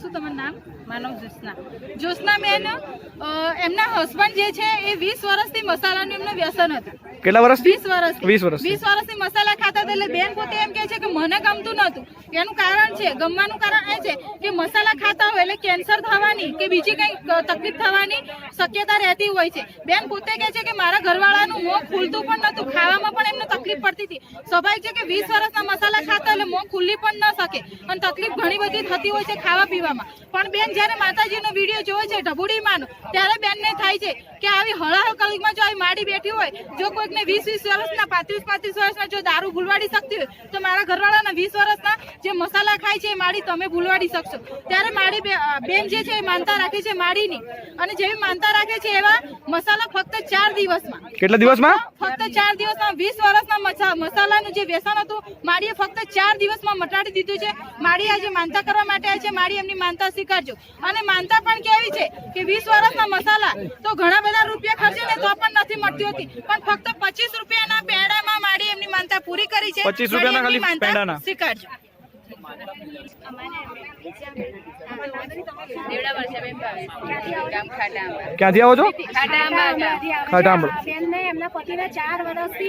શું તમારું નામ? માનવ જ્યોત્સના. જ્યોત્સના બેન એમના હસબન્ડ જે છે એ વીસ વર્ષથી મસાલાનું એમનું વ્યસન હતું. કેટલા વર્ષથી? વીસ વર્ષ વીસ વર્ષથી. 20 વર્ષથી મસાલા ખાતા એટલે બેન પોતે એમ કહે છે કે મને ગમતું નતું એનું કારણ છે ગમવાનું કારણ એ છે કે મસાલા ખાતા હોય એટલે કેન્સર થવાની કે બીજી કંઈ તકલીફ થવાની શક્યતા રહેતી હોય છે. બેન પોતે કહે છે કે મારા ઘરવાળાનું મોં ખુલતું પણ નતું ખાવામાં પણ એમને તકલીફ પડતી હતી. સ્વાભાવિક છે કે વીસ વર્ષના મસાલા ખાતા એટલે મોં ખુલ્લી પણ ન શકે અને તકલીફ ઘણી બધી થતી હોય છે ખાવા પીવામાં. પણ બેન જ્યારે માતાજીનો વીડિયો જોવે છે ઢબુડી માનો ત્યારે બેનને થાય છે કે આવી હળહળ કલગમાં જો આવી માડી બેઠી હોય જો કોઈકને વીસ વીસ વર્ષના પાંત્રીસ પાંત્રીસ વર્ષના જો દારૂ ભૂલવાડી શકતી હોય તો મારા ઘરવાળાના વીસ વર્ષના જે મસાલા ખાય છે એ માડી તમે ભૂલવાડી શકશો. ત્યારે માડી બેન જે છે એ માનતા રાખે છે માડીની. અને જેવી માનતા રાખે છે એવા મસાલા ફક્ત ચાર દિવસમાં. કેટલા દિવસમાં? ફક્ત ચાર દિવસમાં વીસ વર્ષના મસાલાનું જે વ્યસન હતું માડીએ ફક્ત ચાર દિવસમાં મટાડી દીધું છે. માડી આજે માનતા કરવા માટે છે માડી એમની માનતા સ્વીકારજો. અને માનતા પણ કેવી છે કે વીસ વર્ષના મસાલા તો ઘણા બધા રૂપિયા ખર્ચે ને તો મળતી હતી. પણ ફક્ત પચીસ રૂપિયાના પેડામાં માડી એમની માનતા પૂરી કરી છે. 25 રૂપિયાના ખાલી માનતા પેંડાના. સ્વીકારજો. ક્યાંથી આવો છો? ખાટાંબળ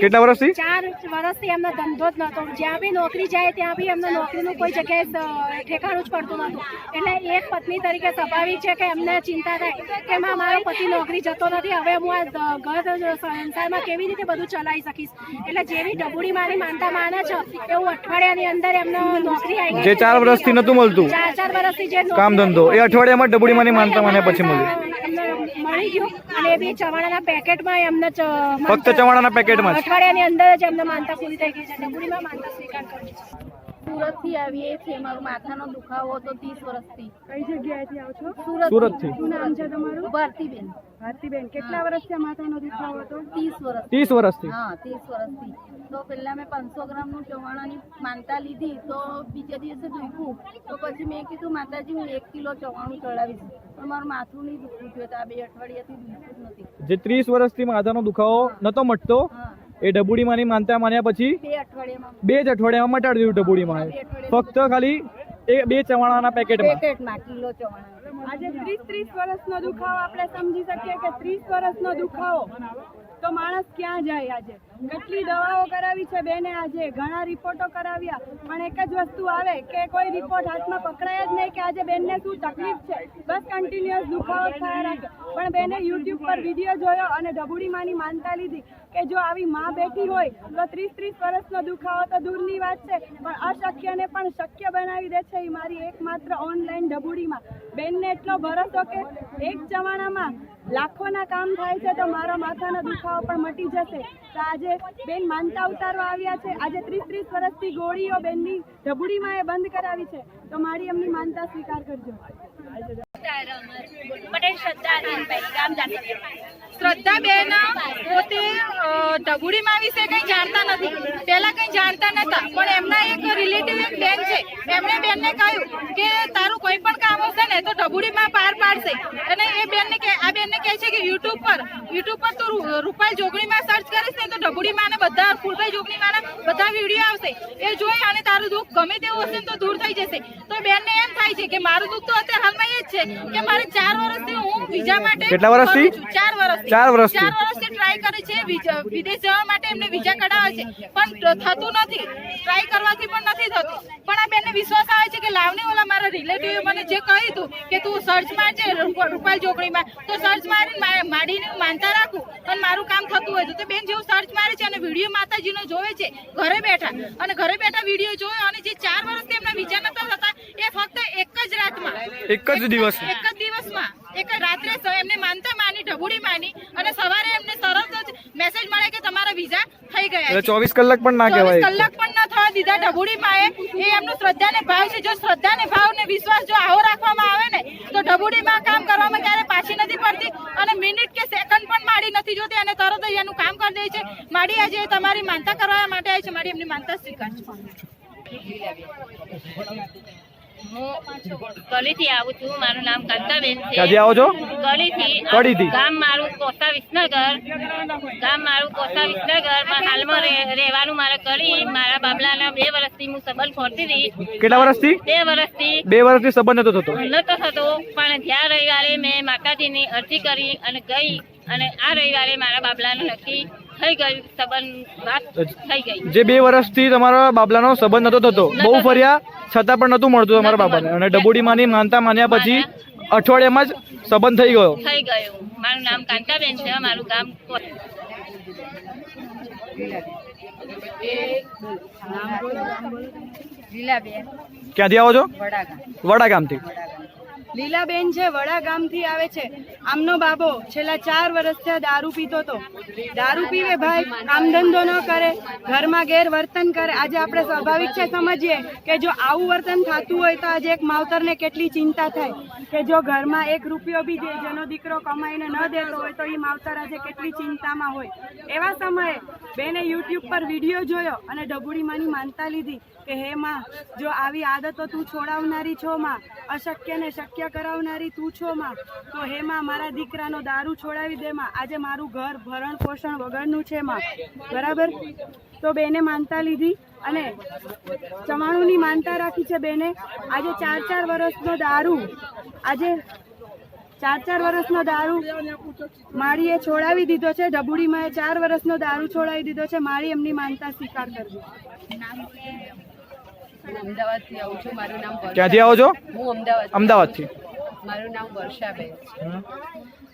કેટલા વર્ષથી? ચાર વર્ષથી એમનો ધંધો જ નહોતો. જ્યાં બી નોકરી જાય ત્યાં બી એમને નોકરીનું કોઈ જગ્યાએ ઠેકાણું જ પડતું નહોતું. એટલે એક પત્ની તરીકે સ્વાભાવિક છે કે એમને ચિંતા થાય કે માં મારો પતિ નોકરી જતો નથી. હવે હું આ ઘર સંસારમાં કેવી રીતે બધું ચલાવી શકીશ? એટલે જેવી ડબુડી મારી માનતા માને છે એવું અઠવાડિયાની અંદર એમનો નોકરી આવી જે ચાર વર્ષથી નતું મળતું. ચાર ચાર વર્ષથી જે કામ ધંધો એ અઠવાડિયામાં ડબુડીમાંની માનતા મને પછી મળ્યું ફક્ત ચવાણાના પેકેટમાં અઠવાડિયાની અંદર જ એમને માનતા પૂરી થઈ ગઈ છે. ડબડીમાં માનતા સ્વીકાર કરી છે સુરતથી આવીએ છીએ. મારો માથાનો દુખાવો હતો ત્રીસ વર્ષથી. કઈ જગ્યાએથી આવો છો? સુરત સુરતથી. શું નામ છે તમારું? ભારતીબેન. ભારતીબેન કેટલા વર્ષથી માથાનો દુખાવો હતો? ત્રીસ વર્ષ ત્રીસ વર્ષથી. હા ત્રીસ વર્ષથી. તો પહેલા મેં પાંચસો ગ્રામનું ચવાણાની માનતા લીધી તો બીજા દિવસે દુખ્યું તો પછી મેં કીધું માતાજી હું એક કિલો ચવાણું ચડાવીશ. પણ મારું માથું નહીં દુખવું જોઈએ તો આ બે અઠવાડિયાથી દુખતું જ નથી. જે ત્રીસ વર્ષથી માથાનો દુખાવો નતો મટતો એ નહીં માનતા માન્યા પછી બે જ અઠવાડિયામાં મટાડી દીધું ડબુડીમાં. ફક્ત ખાલી એ બે ચવાણાના પેકેટમાં. પેકેટમાં કિલો ચવાણા આજે ત્રીસ ત્રીસ વર્ષનો દુખાવો આપણે સમજી શકીએ કે ત્રીસ વર્ષનો દુખાવો. તો માણસ ક્યાં જાય આજે? કેટલી દવાઓ કરાવી છે બેને આજે? ઘણા રિપોર્ટો કરાવ્યા, પણ એક જ વસ્તુ આવે કે કોઈ રિપોર્ટ હાથમાં પકડાય જ નહીં કે આજે બેનને શું તકલીફ છે? બસ કન્ટિન્યુઅસ દુખાવો થયા રાખે. પણ બેને યુટ્યુબ પર વીડિયો જોયો અને ડબુડીમાંની માનતા લીધી કે જો આવી માં બેઠી હોય તો ત્રીસ ત્રીસ વર્ષનો દુખાવો તો દૂરની વાત છે, પણ અશક્યને પણ શક્ય બનાવી દે છે એ મારી એકમાત્ર ઓનલાઈન ડબુડીમાં બેનને એટલો ભરોસો કે એક ચવાણામાં લાખોના કામ થાય છે તો મારો માથાનો દુખાવો પણ મટી જશે. તો આજે બેન માનતા ઉતારવા આવ્યા છે. આજે ત્રીસ ત્રીસ વર્ષથી ગોળીઓ બેનની ઢબુડીમાં એ બંધ કરાવી છે. તો મારી એમની માનતા સ્વીકાર કરજો. પટેલ શ્રદ્ધા ગામ પોતે ઢગુડીમાં વિશે કંઈ જાણતા નથી. પહેલા કંઈ જાણતા નતા પણ એમના એક રિલેટિવ એક બેન છે. એમણે બેનને કહ્યું કે તારું કોઈ પણ કામ હશે ને તો ઢબુડીમાં પાર પાડશે અને એ બેનને કહે આ બેનને કહે છે કે યુટ્યુબ પર તો રૂપાલ જોગણીમાં સર્ચ કરીશ ને તો ઢબુડીમાં ને બધા ફૂલભાઈ જોગણીમાંના બધા વીડિયો આવશે. એ જોઈ અને તારું દુઃખ ગમે તેવું હશે તો દૂર થઈ જશે. તો બેનને એમ થાય છે કે મારું દુઃખ તો અત્યારે હાલમાં એ જ છે કે મારે ચાર વર્ષથી હું બીજા માટે કેટલા વર્ષથી? ચાર વર્ષ ચાર વર્ષ ચાર વર્ષથી ટ્રાય કરે છે વિદેશ જવા માટે એમને વિઝા કઢાવે છે. પણ થતું નથી. ટ્રાય કરવાથી પણ નથી થતું. પણ આ બેનને વિશ્વાસ આવે છે કે લાવણી ઓલા મારા રિલેટિવે મને જે કહ્યું હતું કે તું સર્ચ મારજે રૂપ- રૂપાલ ચોકડીમાં તો સર્ચ મારીને માડીને માનતા રાખું. અને મારું કામ થતું હોય તો બેન જેવું સર્ચ મારે છે અને વીડિયો માતાજીનો જોવે છે ઘરે બેઠા. અને ઘરે બેઠા વીડિયો જોયો અને જે ચાર વર્ષથી એમના વિઝા નતા થતા એ ફક્ત એક જ રાતમાં. એક જ દિવસ એક જ દિવસમાં. એક રાત્રે એમને માનતા માની ઢબુડી માની અને સવારે એમને તરત જ મેસેજ મળે કે તમારા વિઝા થઈ ગયા ચોવીસ કલાક પણ ના કહેવાય. કલાક પણ ન થવા દીધા ઢબુડી માએ. એ એમનું શ્રદ્ધાને ભાવ છે. જો શ્રદ્ધાને ભાવ ને વિશ્વાસ જો આવો રાખવામાં આવે ને તો ઢબુડી માં કામ કરવામાં ક્યારે પાછી નથી પડતી અને મિનિટ કે સેકન્ડ પણ માડી નથી જોતી અને તરત જ એનું કામ કરી દે છે. માડી આજે તમારી માનતા કરવા માટે આવી છે. માડી એમની માનતા સ્વીકારજો હું કલીથી આવું છું. મારું નામ કાંતાબેન છે. ક્યાંથી આવો છો? કલીથી ગામ મારું કોસા વિસનગર ગામ મારું કોસા વિસનગરમાં હાલમાં રહેવાનું મારે કલી મારા બાબલાના બે વર્ષથી હું સંબંધ ખોરતી હતી. કેટલા વર્ષથી? બે વર્ષથી બે વર્ષથી સંબંધ નતો થતો? નતો થતો પણ જ્યાં રવિવારે મેં માતાજીની અરજી કરી અને ગઈ અને આ રવિવારે મારા બાબલાનું નક્કી થઈ ગયું સંબંધ વાત થઈ ગઈ. જે બે વર્ષથી તમારા બાબલાનો સંબંધ નતો થતો બહુ ફર્યા છતાં પણ નતું મળતું તમારા બાબાને. અને ડબુડીમાંની માનતા માન્યા પછી અઠવાડિયામાં જ સંબંધ થઈ ગયો. થઈ ગયો. મારું નામ કાંતાબેન છે મારું ગામ ક્યાંથી આવો છો? વડાગામ. વડા ગામથી લીલાબેન છે વડા ગામથી આવે છે, આમનો બાબો છેલ્લા ચાર વર્ષથી દારૂ પીતો હતો. દારૂ પીવે ભાઈ, કામ ધંધો ન કરે, ઘરમાં ગેરવર્તન કરે. આજે આપણે સ્વાભાવિક છે, સમજીએ કે જો આવું વર્તન થતું હોય તો આજે એક માવતરને કેટલી ચિંતા થાય. કે જો ઘરમાં એક રૂપિયો બી જે જેનો દીકરો કમાઈને ન દેતો હોય તો એ માવતર આજે કેટલી ચિંતામાં હોય. એવા સમયે બેને યુટ્યુબ પર વીડિયો જોયો અને ડબુડીમાંની માનતા લીધી. કે હે માં, જો આવી આદતો તું છોડાવનારી છો માં અશક્યને શક્ય કરાવનારી તું છો માં, તો હે માં, મારા દીકરાનો દારૂ છોડાવી દે માં. આજે મારું ઘર ભરણ પોષણ વગરનું છે માં. બરાબર? તો બેને માનતા લીધી અને ચવાણુંની માનતા રાખી છે બેને. આજે ચાર ચાર વર્ષનો દારૂ, આજે ચાર ચાર વર્ષનો દારૂ માળીએ છોડાવી દીધો છે. ડબુડીમાં ચાર વર્ષનો દારૂ છોડાવી દીધો છે. માળી એમની માનતા સ્વીકાર કરજો અમદાવાદથી આવું છું. મારું નામ વર્ષા ક્યાંથી આવો છો? હું અમદાવાદ અમદાવાદથી. મારું નામ વર્ષાબેન છે.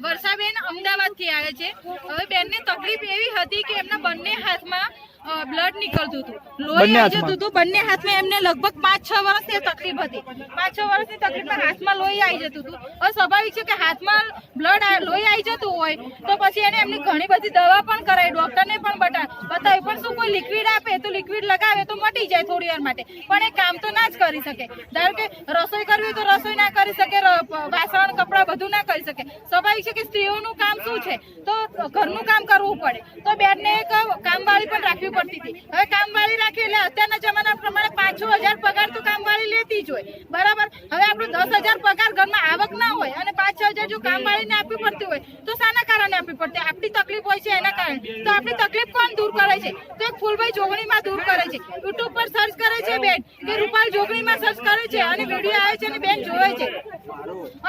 વર્ષાબેન અમદાવાદથી આવે છે. હવે બેનને તકલીફ એવી હતી કે એમના બંને હાથમાં બ્લડ નીકળતું હતું. લોહી આવી જતું હતું. બંને હાથમાં એમને લગભગ પાંચ છ વર્ષની તકલીફ હતી. પાંચ છ વર્ષની તકલીફમાં હાથમાં લોહી આવી જતું હતું. સ્વાભાવિક છે કે હાથમાં બ્લડ લોહી આવી જતું હોય તો પછી એને એમની ઘણી બધી દવા પણ કરાવી ડોક્ટરને પણ બતા બતાવી. પણ શું કોઈ લિક્વિડ આપે તો લિક્વિડ લગાવે તો મટી જાય થોડી વાર માટે. પણ એ કામ તો ના જ કરી શકે. ધારો કે રસોઈ કરવી તો રસોઈ ના કરી શકે વાસણ કપડાં બધું ના કરી શકે. સ્વાભાવિક છે કે સ્ત્રીઓનું કામ શું છે? તો ઘરનું કામ કરવું પડે. તો બેનને એક કામવાળી પણ રાખવી પડતી હતી. હવે કામવાળી રાખી એટલે અત્યારના જમાના પ્રમાણે પાંચ હજાર પગાર તો કામવાળી લેતી જ હોય. બરાબર? હવે આપણું દસ પગાર ઘરમાં આવક ના હોય અને પાંચ છ જો કામવાળીને આપવી પડતી હોય, તો શાના કારણે આપવી પડતી? આપણી તકલીફ હોય છે એના કારણે. તો આપણી તકલીફ કોણ દૂર કરે છે? તો એક ફૂલભાઈ જોગણીમાં દૂર કરે છે. યુટ્યુબ પર સર્ચ કરે છે બેન કે રૂપાલ જોગણીમાં સર્ચ કરે છે અને વીડિયો આવે છે અને બેન જોવે છે.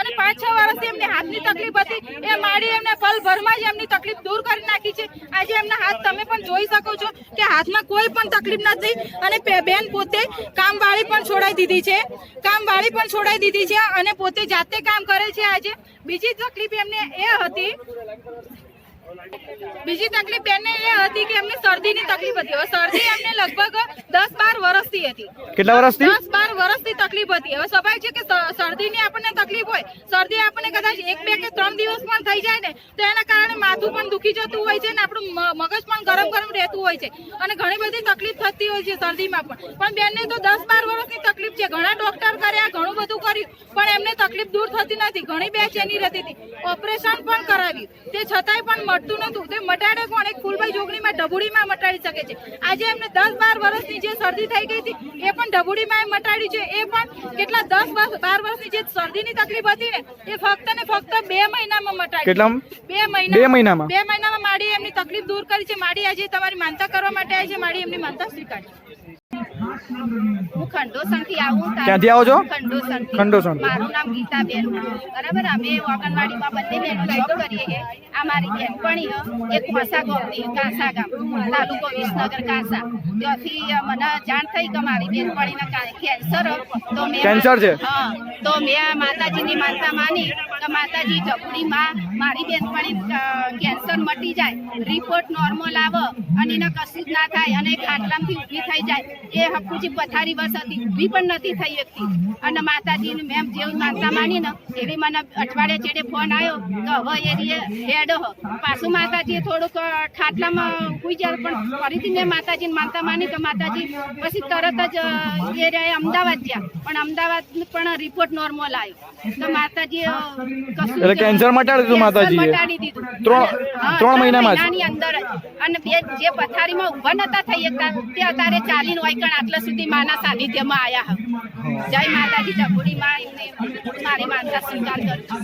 અને પાંચ છ વર્ષથી એમની હાથની તકલીફ હતી. એ માડી એમને પલ ભરમાં જ એમની તકલીફ દૂર કરી નાખી છે. આજે એમના હાથ તમે પણ જોઈ શકો છો. કે હાથમાં કોઈ પણ તકલીફ નથી અને બેન પોતે કામવાળી પણ છોડાઈ દીધી છે. કામવાળી પણ છોડાઈ દીધી છે અને પોતે જાતે કામ કરે છે આજે. બીજી તકલીફ એમને એ હતી બીજી તકલીફ બેનને એ હતી કે એમને શરદીની તકલીફ હતી. હવે શરદી એમને લગભગ દસ બાર વર્ષથી હતી. કેટલા વર્ષથી દસ બાર વર્ષથી તકલીફ હતી. હવે સ્વાભાવિક છે કે શરદીની આપણને તકલીફ હોય શરદી આપણને કદાચ એક બે કે ત્રણ દિવસ પણ થઈ જાય ને તો એના કારણે માથું પણ દુખી જતું હોય છે ને આપણું મગજ પણ ગરમ ગરમ રહેતું હોય છે. અને ઘણી બધી તકલીફ થતી હોય છે શરદીમાં પણ. પણ બેનને તો દસ બાર વર્ષની તકલીફ છે. ઘણા ડોક્ટર કર્યા ઘણું બધું કર્યું પણ એમને તકલીફ દૂર થતી નથી. ઘણી બેચેની રહેતી હતી. ઓપરેશન પણ કરાવ્યું. તે છતાંય પણ મળતું નતું તે મટાડે કોણ? એક ફૂલભાઈ જોગણીમાં ડબુડીમાં મટાડી શકે છે. આજે એમને દસ બાર વર્ષની જે શરદી થઈ ગઈ હતી એ પણ ડબુડીમાં એ મટાડી છે. એ પણ કેટલા દસ બાર વર્ષની જે શરદીની તકલીફ હતી ને એ ફક્ત ને ફક્ત બે મહિનામાં મટાડી. બે મહિના બે મહિનામાં? બે મહિનામાં માડી એમની તકલીફ દૂર કરી છે. માડી આજે તમારી માનતા કરવા માટે આવી છે. માડી એમની માનતા સ્વીકારી હું ખંડોસણથી આવું તારું- ક્યાંથી આવો છો? ખંડોસણ. મારું નામ ગીતાબેન બરાબર અમે ઓગણવાડીમાં બંને બહેનો જોબ કરીએ છીએ આ મારી બેનપણી એક કોસા ગામની કાંસા ગામ તાલુકો વિસનગર કાંસા ત્યાંથી મને જાણ થઈ કે મારી બેનપણીને કા- કેન્સર તો મેં કેન્સર છે? હા તો મેં માતાજીની માનતા માની કે માતાજી જપડીમાં મારી બેનપણી કેન્સર મટી જાય રિપોર્ટ નોર્મલ આવે અને એને કશું જ ના થાય અને ખાટલામાંથી ઊભી થઈ જાય. એ હપુજી પથારી વર્ષ હતી, ઊભી પણ નથી થઈ શકતી અને માતાજીને મેમ જેવું માનતા માની ને, એવી મને અઠવાડિયે છેડે ફોન આવ્યો તો હવે એ રીએ હેડ પાછું માતાજીએ થોડુંક ખાટલામાં ઊભી જાય, પણ ફરીથી મેં માતાજીને માનતા માની તો માતાજી પછી તરત જ એ રહ્યા અમદાવાદ ગયા. પણ અમદાવાદ પણ રિપોર્ટ નોર્મલ આવ્યો તો માતાજી કશું કેન્સર મટાડી દીધું માતાજીએ ત્રણ- ત્રણ મહિનામાં જ? અંદર અને બે જે પથારીમાં ઊભા નતા થઈ હતા તે અત્યારે ચાલીને વાયકણ આટલા સુધી માના સાનિધ્યમાં આયા હ. જય માતાજી જપુડી માં એમને મારી માનતા સ્વીકાર કરજો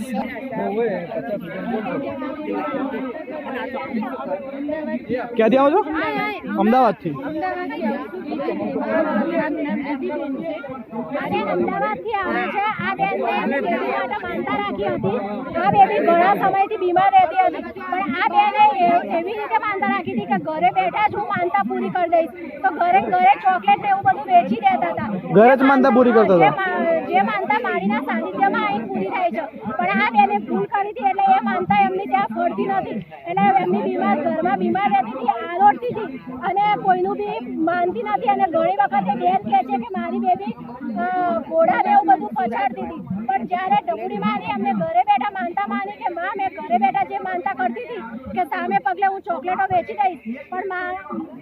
ક્યાંથી આવો છો? અમદાવાદથી. અમદાવાદથી આવે છે. આ બેબી માનતા રાખી હતી? આ બેબી ઘણા સમયથી બીમાર રહેતી હતી. પણ આ બેને એવી રીતે માનતા રાખી હતી કે ઘરે બેઠા જ હું માનતા પૂરી કરી દઈશ. તો ઘરે ઘરે ચોકલેટ ને એવું બધું વેચી દેતા હતા. ઘરે જ માનતા પૂરી કરતા હતા? જે માનતા મારીના સાનિધ્યમાં અહીં પૂરી થાય છે. પણ આ બેને ભૂલ કરી હતી એટલે એ માનતા એમની ત્યાં ફોડતી નથી એટલે એમની બીમાર ઘરમાં બીમાર રહેતી હતી, આરોડતી હતી. અને કોઈનું બી માનતી નથી અને ઘણી વખતે બેન કહે છે કે મારી બેબી ઘોડા ને એવું બધું પછાડતી હતી. પણ જ્યારે ડબુડી મારી અમને ઘરે બેઠા માનતા માની કે માં, મેં ઘરે બેઠા જે માનતા કરતી હતી કે સામે પગલે હું ચોકલેટો વેચી દઈશ. પણ માં,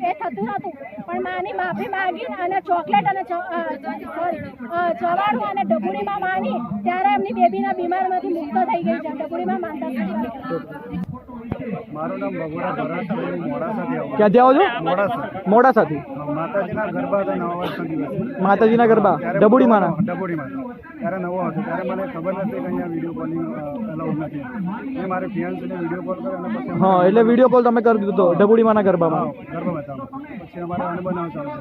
એ થતું નતું પણ માની માફી માંગી અને ચોકલેટ અને ચ- અ, sorry, અ, ચવાણું અને ડબુડીમાં માની ત્યારે એમની બેબીના બીમારમાંથી મુક્ત થઈ ગઈ છે. ડબુડીમાં માનતા મારું નામ મોડાસાથી આવું. ક્યાંથી આવો છો? મોડાસા. મોડાસાથી. માતાજીના ગરબા હતા નવા દિવસે. માતાજીના ગરબા? ડબુડી માના? ડબોડી માના. ત્યારે નવો હતો. ત્યારે મને ખબર નથી કે અહીંયા વીડિયો કોલિંગ અલાઉડ નથી. મેં મારે ફિયાન્સીને વીડિયો કોલ કર્યો અને પછી હા એટલે વીડિયો કોલ તમે કરી દીધો તો ડબુડી માના ગરબામાં? હા, ગરબા બતાવો પછી અમારે અનુબનાવ ચાલુ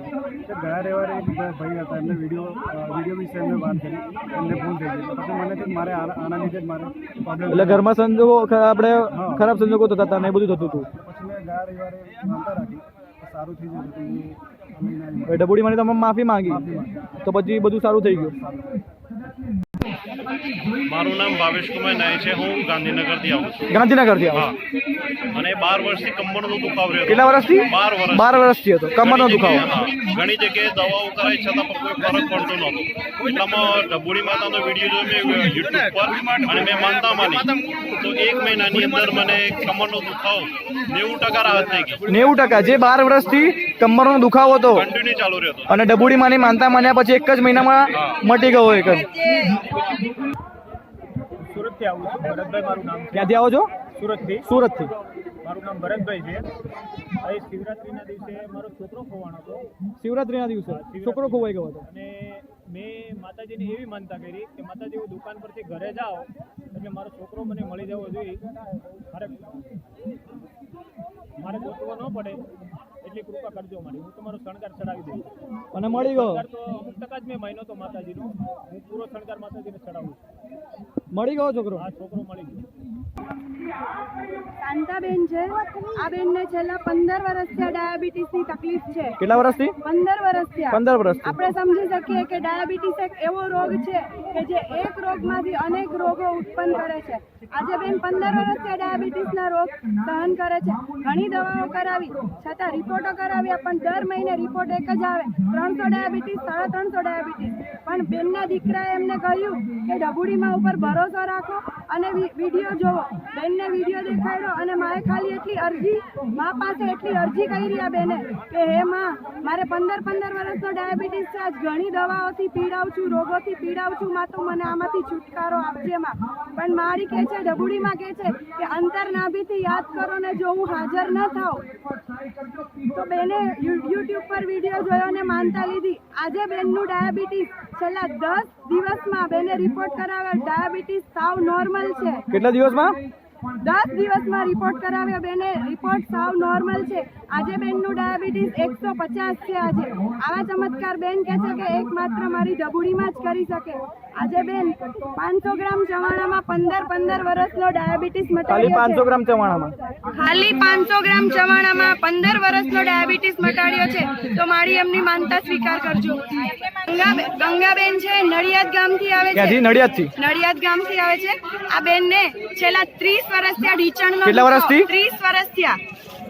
છે ગયા રવિવારે એક ભાઈ હતા એમને વીડિયો વીડિયો વિશે એમને વાત કરી. એમને ભૂલ થઈ ગઈ પછી મને કે મારે આના લીધે જ મારે એટલે ઘરમાં સંજોગો આપણે ખરાબ સંજોગો થતા હતા ને એ બધું થતું હતું? પછી મેં ગયા રવિવારે માનતા રાખી. સારું થઈ જશે ડબુડી માની તમે માફી માંગી. તો પછી બધું સારું થઈ ગયું. મારું નામ ભાવેશ કુમાર નાય છે. હું ગાંધીનગરથી આવું છું. ગાંધીનગરથી આવો અને બાર વર્ષથી કમરનો દુખાવ રહ્યો કેટલા વર્ષથી? બાર વર્ષ બાર વર્ષથી હતો. કમરનો દુખાવો. ઘણી જગ્યાએ દવાઓ કરાઈ છતાં પણ કોઈ ફરક પડતો નહોતો. એટલામાં ડબુડી માતાનો વીડિયો જોયો મેં યુટ્યુબ પર અને મેં માનતા માની. તો એક મહિનાની અંદર મને કમરનો દુખાવો નેવું ટકા રાહત થઈ ગઈ. નેવું ટકા. જે બાર વર્ષથી કમરનો દુખાવો હતો. કન્ટિન્યુ ચાલુ રહ્યો અને ડબુડી માની માનતા માન્યા પછી એક જ મહિનામાં મટી ગયો એક જ. સુરતથી આવું છું. ભરતભાઈ મારું નામ ક્યાંથી આવો છો? સુરતથી. સુરતથી. મારું નામ ભરતભાઈ છે. અહીં શિવરાત્રિના દિવસે મારો છોકરો ખોવાનો હતો. શિવરાત્રીના દિવસે? છોકરો ખોવાઈ ગયો હતો? અને મેં માતાજીની એવી માનતા કરી કે માતાજી હું દુકાન પરથી ઘરે જાઓ એટલે મારો છોકરો મને મળી જવો જોઈએ. મારે મારે ગોતવો ન પડે. એટલી કૃપા કરજો મારી. હું તમારો શણગાર ચડાવી દઉં અને મળી ગયો? તો અમુક ટકા જ મેં મહિનો તો માતાજીનો. હું પૂરો શણગાર માતાજીને ચડાવું છું. મળી ગયો છોકરો? આ છોકરો મળી ગયો. શાંતાબેન છે. આ બેનને છેલ્લા પંદર વર્ષથી ડાયાબિટીસની તકલીફ છે. કેટલા વર્ષથી? પંદર વર્ષથી પંદર વર્ષ આપણે સમજી શકીએ કે ડાયાબિટીસ એક એવો રોગ છે કે જે એક રોગમાંથી અનેક રોગો ઉત્પન્ન કરે છે. આજે બેન પંદર વર્ષથી ડાયાબિટીસના રોગ સહન કરે છે. ઘણી દવાઓ કરાવી છતાં રિપોર્ટો કરાવ્યા પણ દર મહિને રિપોર્ટ એક જ આવે. ત્રણસો ડાયાબિટીસ સાડા ત્રણસો ડાયાબિટીસ. પણ બેનના દીકરાએ એમને કહ્યું કે ડબુડીમાં ઉપર ભરોસો રાખો અને વીડિયો જોવો. બેનને વીડિયો દેખાડ્યો અને માએ ખાલી એટલી અરજી, મા પાસે એટલી અરજી કરી આ બેને કે, હે માં, મારે પંદર પંદર વર્ષનો ડાયાબિટીસ છે. આજ ઘણી દવાઓથી પીડાવું છું, રોગોથી પીડાવું છું. માં, તો મને આમાંથી છુટકારો આપજે માં. પણ મારી કે છે ડબુડીમાં કે છે કે, અંતર નાભીથી યાદ કરો ને જો હું હાજર ન થાઉં. તો બેને યુટ્યુબ પર વીડિયો જોયો ને માનતા લીધી. આજે બેનનું ડાયાબિટીસ છેલ્લા દસ દિવસમાં બેને રિપોર્ટ કરાવ્યો. ડાયાબિટીસ સાવ નોર્મલ છે. કેટલા દિવસમાં? દસ દિવસમાં રિપોર્ટ કરાવ્યો બેને. રિપોર્ટ સાવ નોર્મલ છે. આજે બેનનું ડાયાબિટીસ એકસો પચાસ છે આજે. આવા ચમત્કાર બેન કહે છે કે એકમાત્ર મારી ડબુડીમાં જ કરી શકે. આજે બેન પાંચસો ગ્રામ ચવાણામાં પંદર પંદર વર્ષનો ડાયાબિટીસ ખાલી મટાડ્યો પાંચસો ગ્રામ ચવાણામાં? ખાલી પાંચસો ગ્રામ ચવાણામાં પંદર વર્ષનો ડાયાબિટીસ મટાડ્યો છે. તો મારી એમની માનતા સ્વીકાર કરજો. ગંગાબે- ગંગાબેન છે નડિયાદ ગામથી આવે છે. નડિયાદથી? નડિયાદ ગામથી આવે છે. આ બેનને છેલ્લા ત્રીસ વર્ષથી આ ઢીચણનો કેટલા વર્ષથી? ત્રીસ વર્ષથી આ.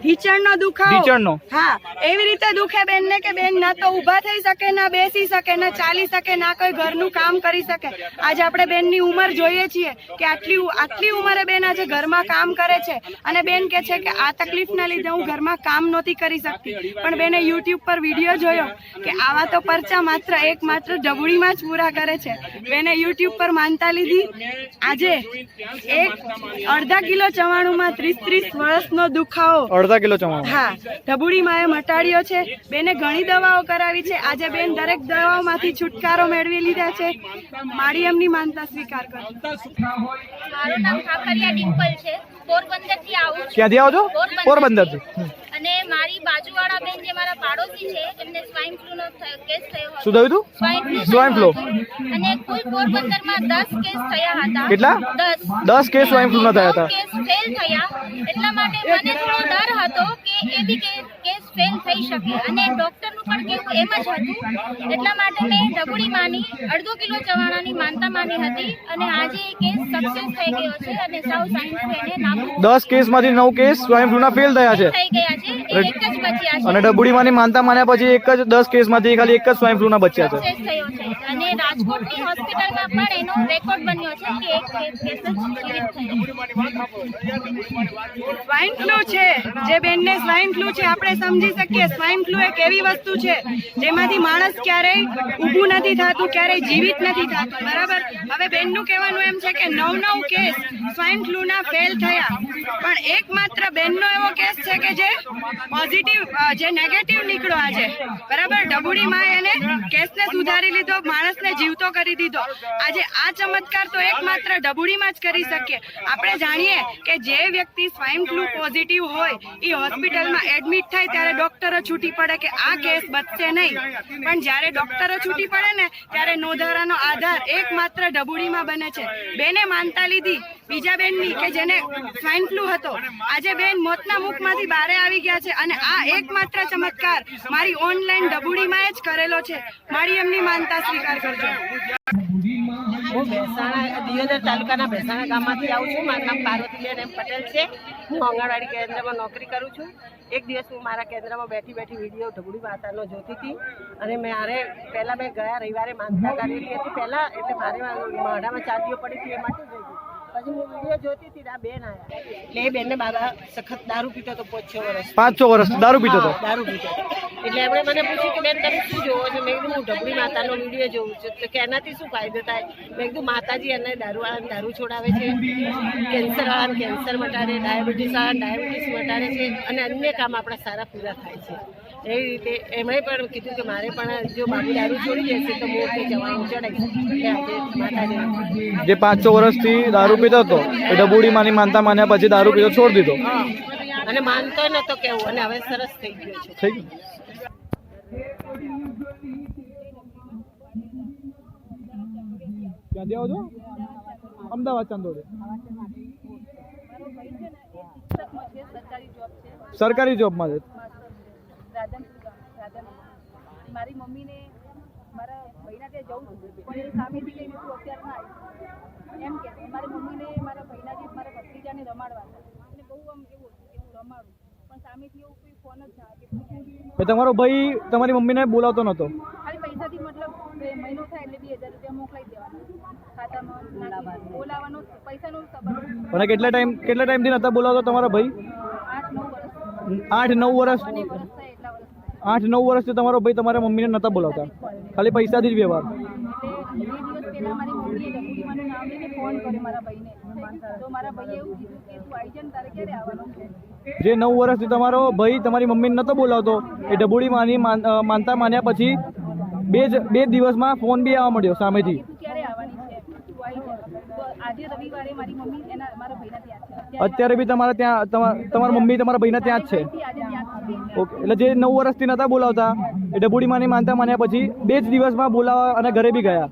ઢીચણનો દુખાવો. ઢીચણનો? હા એવી રીતે દુખે બેન ને કે બેન ના તો ઊભા થઈ શકે ના બેસી શકે ના ચાલી શકે ના કોઈ ઘરનું કામ કરી શકે. આજે આપણે બેનની ઉંમર જોઈએ છીએ કે આટલી આટલી ઉંમરે બેન આજે ઘરમાં કામ કરે છે. અને બેન કે છે કે આ તકલીફના લીધે હું ઘરમાં કામ નહોતી કરી શકતી. પણ બેને યુટ્યુબ પર વીડિયો જોયો કે આવા તો પરચા માત્ર એક માત્ર ડબુડીમાં જ પૂરા કરે છે. બેને યુટ્યુબ પર માનતા લીધી. આજે એક અડધા કિલો ચવાણુંમાં ત્રીસ ત્રીસ વર્ષનો દુખાવો. અડધા કિલો ચવાણું હા ઢબુડી માએ મટાડ્યો છે. બેને ઘણી દવાઓ કરાવી છે. આજે બેન દરેક દવાઓમાંથી છુટકારો મેળવી લીધા છે. મારી એમની માનતા સ્વીકાર કરો. મારું નામ ખાખરિયા ડિમ્પલ છે. પોરબંદરથી આવું છું. ક્યાંથી આવો છો? પોરબંદર. પોરબંદરથી. હમ. અને મારી બાજુવાળા બેન જે મારા પાડોશી છે એમને સ્વાઇન ફ્લૂ નો કેસ થયો હતો શું થયું હતું સ્વાઇન ફ્લૂ. અને કુલ પોરબંદરમાં દસ કેસ થયા હતા કેટલા? દસ દસ કેસ સ્વાઇન ફ્લૂના થયા હતા. કેસ ફેલ થયા એટલા માટે મને થોડો ડર હતો કે એ બી કે- ફેલ થઈ શકે. અને ડોક્ટરનું પણ કહેવું એમ જ હતું. એટલા માટે મેં ડબુડી માની અડધો કિલો ચવાણાની માનતા માની હતી. અને આજે એ કેસ સક્સેસ થઈ ગયો છે અને સૌ સાયન્સ એને નાબૂદ દસ કેસમાંથી નવ કેસ સ્વાઇન ફ્લૂના ફેલ થયા છે. થઈ ગયા છે. એક જ બચ્યા છે. અને ડબુડીમાંની માનતા માન્યા પછી એક જ દસ કેસમાંથી ખાલી એક જ સ્વાઇન ફ્લૂના બચ્યા છે. સક્સેસ થયો છે. અને રાજકોટની હોસ્પિટલમાં પણ એનો રેકોર્ડ બન્યો છે કે એક કેસ કેસ જીવિત થયો સ્વાઇન ફ્લૂ છે. જે બેનને સ્વાઇન ફ્લૂ છે આપણે સમજી શકીએ સ્વાઇન ફ્લૂ એક એવી વસ્તુ છે, જેમાંથી માણસ ક્યારેય ઊભું નથી થતું, ક્યારેય જીવિત નથી થતું. બરાબર? હવે બેનનું કહેવાનું એમ છે કે નવ નવ કેસ સ્વાઇન ફ્લૂના ફેલ થયા. પણ એકમાત્ર બેનનો એવો કેસ છે કે જે પોઝિટિવ જે નેગેટિવ નીકળ્યો આજે. બરાબર? ડબુડી માં એને કેસને સુધારી લીધો, માણસને જીવતો કરી દીધો. આજે આ ચમત્કાર તો એકમાત્ર ડબુડીમાં જ કરી શકીએ. આપણે જાણીએ કે જે વ્યક્તિ સ્વાઇન ફ્લૂ પોઝિટિવ હોય એ હોસ્પિટલમાં એડમિટ થાય ત્યારે ડોક્ટરો છૂટી પડે કે આ કેસ બચશે નહીં. પણ જ્યારે ડોક્ટરો છૂટી પડે ને, ત્યારે નોંધારાનો આધાર એકમાત્ર ડબુડીમાં બને છે. બેને માનતા લીધી બીજા બેનની કે જેને સ્વાઇન ફ્લૂ હતો, આજે બેન મોતના મુખમાંથી બહારે આવી ગયા છે અને આ એકમાત્ર ચમત્કાર મારી ઓનલાઈન ડબુડીમાં જ કરેલો છે. મારી એમની માનતા સ્વીકાર કરજો. હું મહેસાણા દિયોદર તાલુકાના મહેસાણા ગામમાંથી આવું છું. મારું નામ પાર્વતીબેન એમ પટેલ છે. હું આંગણવાડી કેન્દ્રમાં નોકરી કરું છું. એક દિવસ હું મારા કેન્દ્રમાં બેઠી બેઠી વીડિયો ઢબુડી માતાનો જોતી હતી અને મારે પહેલાં મેં ગયા રવિવારે માનતા કરેલી હતી. પહેલાં એટલે મારે મોઢામાં ચાંદીઓ પડી હતી એ માટે. પછી હું વીડિયો જોતી હતી આ બેન આવ્યા એટલે એ બેનને બાબા સખત દારૂ પીતો હતો પાંચ છ વર્ષ. પાંચ છ વર્ષ દારૂ પીતો હતો દારૂ પીતો એટલે એમણે મને પૂછ્યું કે બેન તમે શું જોવો છો? મેં કીધું હું ઢબડી માતાનો વીડિયો જોઉં છું. તો કે એનાથી શું ફાયદો થાય? મેં કીધું માતાજી એને દારૂવાળાને દારૂ છોડાવે છે કેન્સરવાળાને કેન્સર મટાડે ડાયાબિટીસવાળાને ડાયાબિટીસ મટાડે છે અને અન્ય કામ આપણા સારા પૂરા થાય છે. એવી રીતે એમણે પણ કીધું કે મારે પણ જો બાબુ દારૂ છોડી જશે તો હું જવાનું ચડાવીશ એટલે આજે માતાજી જે પાંચસો વર્ષથી દારૂ પીતો હતો. એટલે બુડી માની માનતા માન્યા પછી દારૂ પીતો છોડી દીધો. અને માનતો નતો કેવું અને હવે સરસ થઈ ગયો છે. થઈ ગયું. ક્યાંથી આવો છો અમદાવાદ ચાંદોડી. સરકારી જોબમાં છે. મારી મમ્મીને મારા મહિના ત્યાં જવું પણ સામેથી કઈ નતું અત્યારે ના આવ્યું એમ કે મારી મમ્મીને મારા ભાઈના જે મારા ભત્રીજાને રમાડવા હતા અને બહુ આમ એવું હતું કે હું રમાડું. પણ સામેથી એવું કોઈ ફોન જ ના કે એ તમારો ભાઈ તમારી મમ્મીને બોલાવતો નહોતો? ખાલી પૈસાથી મતલબ મહિનો થાય એટલે બે હજાર રૂપિયા મોકલાઈ દેવાના. ખાતામાં બોલાવવાનો. પૈસાનો સંબંધ અને કેટલા ટાઈમ કેટલા ટાઈમથી નહોતા બોલાવતો તમારો ભાઈ? આઠ નવ વર્ષ. આઠ નવ વર્ષથી તમારો ભાઈ તમારા મમ્મીને નહોતા બોલાવતા? ખાલી પૈસાથી જ વ્યવહાર? ડબુડીમાનું નામ લઈને ફોન કર્યો મારા ભાઈને. તો મારા ભાઈએ એવું કીધું કે તું આવી જા તારે ક્યારે આવવાનું છે? જે નવ વર્ષથી તમારો ભાઈ તમારી મમ્મીને નતો બોલાવતો એ ડબુડી માની માન- માનતા માન્યા પછી બે જ બે દિવસમાં ફોન બી આવવા મળ્યો સામેથી. ક્યારે આવવાની છે? તું આવી જા. તો આજે રવિવારે મારી મમ્મી એના મારા ભાઈના ત્યાં છે. અત્યારે બી તમારા ત્યાં તમા- તમારા મમ્મી તમારા ભાઈના ત્યાં જ છે. અત્યારથી આજે ત્યાં જ છે. ઓકે એટલે જે નવ વર્ષથી નતા બોલાવતા એ ડબુડી માની માનતા માન્યા પછી બે જ દિવસમાં બોલાવવા અને ઘરે બી ગયા.